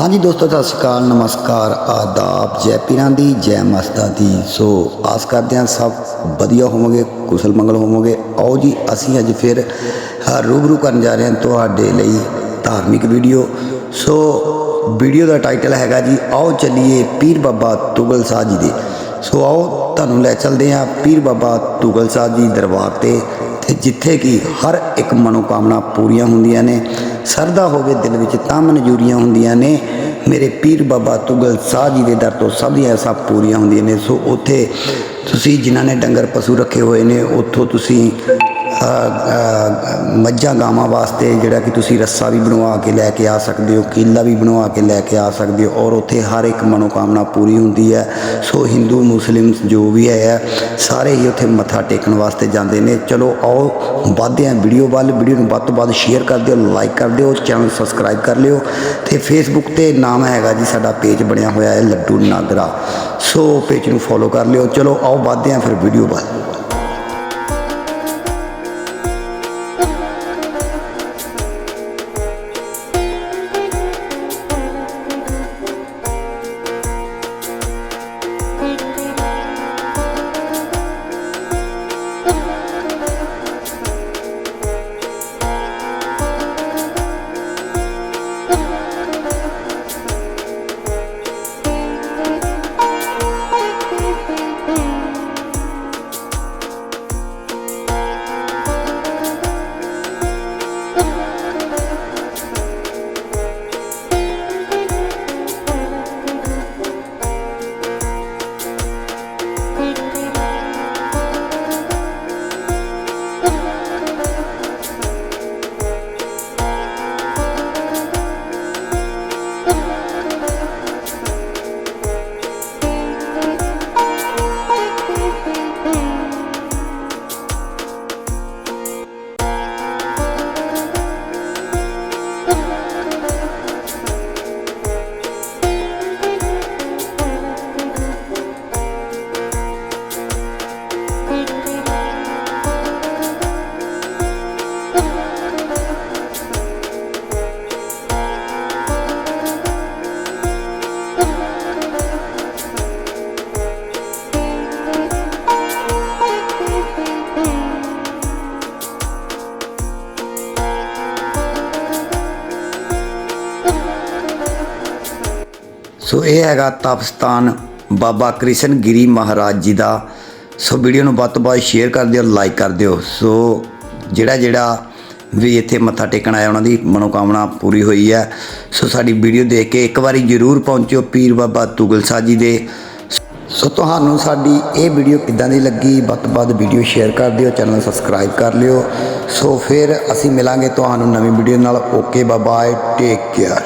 ਹਾਂਜੀ ਦੋਸਤੋ ਸਤਿ ਸ਼੍ਰੀ ਅਕਾਲ ਨਮਸਕਾਰ ਆਦਾਬ ਜੈ ਪੀਰਾਂ ਦੀ ਜੈ ਮਸਤਾਂ ਦੀ। ਸੋ ਆਸ ਕਰਦੇ ਹਾਂ ਸਭ ਵਧੀਆ ਹੋਵੋਗੇ ਕੁਸ਼ਲ ਮੰਗਲ ਹੋਵੋਗੇ। ਆਓ ਜੀ ਅਸੀਂ ਅੱਜ ਫਿਰ ਅ, ਰੂਬਰੂ ਕਰਨ ਜਾ ਰਹੇ ਹਾਂ ਤੁਹਾਡੇ ਲਈ ਧਾਰਮਿਕ ਵੀਡੀਓ। ਸੋ ਵੀਡੀਓ ਦਾ ਟਾਈਟਲ ਹੈਗਾ ਜੀ ਆਓ ਚੱਲੀਏ ਪੀਰ ਬਾਬਾ ਤੁਗਲ ਸਾਹਿਬ ਜੀ ਦੇ। ਸੋ ਆਓ ਤੁਹਾਨੂੰ ਲੈ ਚੱਲਦੇ ਹਾਂ ਪੀਰ ਬਾਬਾ ਤੁਗਲ ਸਾਹਿਬ ਜੀ ਦਰਬਾਰ ਤੇ। ਜਿੱਥੇ ਕਿ ਹਰ ਇੱਕ ਮਨੋਕਾਮਨਾ ਪੂਰੀਆਂ ਹੁੰਦੀਆਂ ਨੇ, ਸਰਦਾ ਹੋਵੇ ਦਿਲ ਵਿੱਚ ਤਾਂ ਮਨਜ਼ੂਰੀਆਂ ਹੁੰਦੀਆਂ ਨੇ। ਮੇਰੇ ਪੀਰ ਬਾਬਾ ਤੁਗਲ ਸਾਹ ਜੀ ਦੇ ਦਰ ਤੋਂ ਸਭ ਦੀਆਂ ਸਭ ਪੂਰੀਆਂ ਹੁੰਦੀਆਂ ਨੇ। ਸੋ ਉੱਥੇ ਤੁਸੀਂ ਜਿਨ੍ਹਾਂ ਨੇ ਡੰਗਰ ਪਸ਼ੂ ਰੱਖੇ ਹੋਏ ਨੇ, ਉੱਥੋਂ ਤੁਸੀਂ ਮੱਝਾਂ ਗਾਵਾਂ ਵਾਸਤੇ ਜਿਹੜਾ ਕਿ ਤੁਸੀਂ ਰੱਸਾ ਵੀ ਬਣਵਾ ਕੇ ਲੈ ਕੇ ਆ ਸਕਦੇ ਹੋ, ਕੀਲਾ ਵੀ ਬਣਵਾ ਕੇ ਲੈ ਕੇ ਆ ਸਕਦੇ ਹੋ ਔਰ ਉੱਥੇ ਹਰ ਇੱਕ ਮਨੋਕਾਮਨਾ ਪੂਰੀ ਹੁੰਦੀ ਹੈ। ਸੋ ਹਿੰਦੂ, ਮੁਸਲਿਮ ਜੋ ਵੀ ਹੈ, ਸਾਰੇ ਹੀ ਉੱਥੇ ਮੱਥਾ ਟੇਕਣ ਵਾਸਤੇ ਜਾਂਦੇ ਨੇ। ਚਲੋ ਆਓ ਵੱਧਦੇ ਹਾਂ ਵੀਡੀਓ ਵੱਲ। ਵੀਡੀਓ ਨੂੰ ਵੱਧ ਤੋਂ ਵੱਧ ਸ਼ੇਅਰ ਕਰ ਦਿਓ ਲਾਈਕ ਕਰ ਦਿਓ ਚੈਨਲ ਸਬਸਕ੍ਰਾਈਬ ਕਰ ਲਿਓ। ਤੇ ਫੇਸਬੁੱਕ ਤੇ ਨਾਮ ਹੈਗਾ ਜੀ ਸਾਡਾ ਪੇਜ ਬਣਿਆ ਹੋਇਆ ਹੈ ਲੱਡੂ ਨਾਗਰਾ। ਸੋ ਪੇਜ ਨੂੰ ਫੋਲੋ ਕਰ ਲਿਓ। ਚਲੋ ਆਓ ਵੱਧਦੇ ਹਾਂ ਫਿਰ ਵੀਡੀਓ ਵੱਲ। ਸੋ ਇਹ ਹੈਗਾ ਤਪਸਤਾਨ ਬਾਬਾ ਕ੍ਰਿਸ਼ਨ ਗਿਰੀ ਮਹਾਰਾਜ ਜੀ ਦਾ। ਸੋ ਵੀਡੀਓ ਨੂੰ ਵੱਧ ਤੋਂ ਵੱਧ ਸ਼ੇਅਰ ਕਰ ਦਿਓ ਲਾਈਕ ਕਰ ਦਿਓ। ਸੋ ਜਿਹੜਾ ਜਿਹੜਾ ਵੀ ਇੱਥੇ ਮੱਥਾ ਟੇਕਣ ਆਇਆ, ਉਹਨਾਂ ਦੀ ਮਨੋਕਾਮਨਾ ਪੂਰੀ ਹੋਈ ਹੈ। ਸੋ ਸਾਡੀ ਵੀਡੀਓ ਦੇਖ ਕੇ ਇੱਕ ਵਾਰੀ ਜਰੂਰ ਪਹੁੰਚਿਓ ਪੀਰ ਬਾਬਾ ਤੁਗਲ ਸਾਹਿਬ ਜੀ ਦੇ। ਸੋ ਤੁਹਾਨੂੰ ਸਾਡੀ ਇਹ ਵੀਡੀਓ ਕਿੱਦਾਂ ਦੀ ਲੱਗੀ, ਵੱਧ ਤੋਂ ਵੱਧ ਵੀਡੀਓ ਸ਼ੇਅਰ ਕਰ ਦਿਓ, ਚੈਨਲ ਸਬਸਕ੍ਰਾਈਬ ਕਰ ਲਿਓ। ਸੋ ਫਿਰ ਅਸੀਂ ਮਿਲਾਂਗੇ ਤੁਹਾਨੂੰ ਨਵੀਂ ਵੀਡੀਓ ਨਾਲ। Okay bye take care